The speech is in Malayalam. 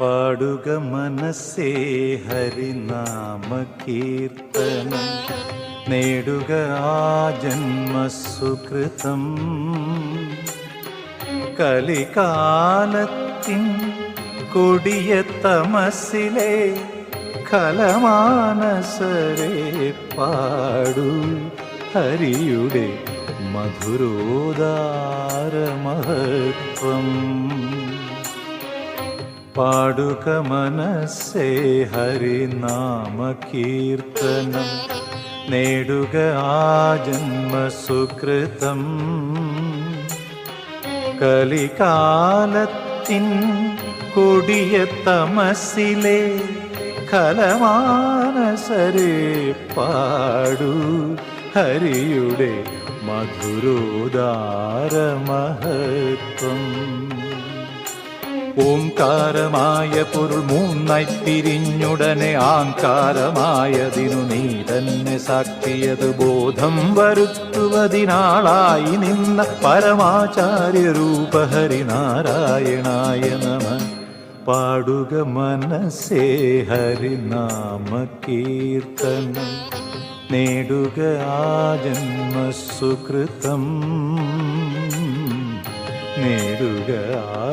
പാടുക മനസ്സേ ഹരിനാമ കീർത്തനം. നേടുക ആ ജന്മസുകൃതം. കലികാലത്തിൻ കൊടിയ തമസിലെ കലമാനസരെ പാടു. ഹരിയുടെ മധുരോദാരമഹത്വം. പാടുക മനസ്സേ ഹരിനാമ കീർത്തനം നേടുക ആ ജന്മ സുകൃതം കലികാലത്തിൻ കൊടിയ തമസിലെ കലമാനസരെ പാടു. ഹരിയുടെ മധുരോദാരമഹത്വം. ഓംകാരമായ പൊരുൾ മൂന്നായി പിരിഞ്ഞുടനെ ആങ്കാരമായതിനു നീ തന്നെ സാക്ഷിയത് ബോധം വരുത്തുവതിനാളായി നിന്ന പരമാചാര്യ രൂപഹരി നാരായണായ നമ. പാടുക മനസ്സേ ഹരിനാമ കീർത്തനം നേടുക ആ ജന്മസുകൃതം നേടുക ആ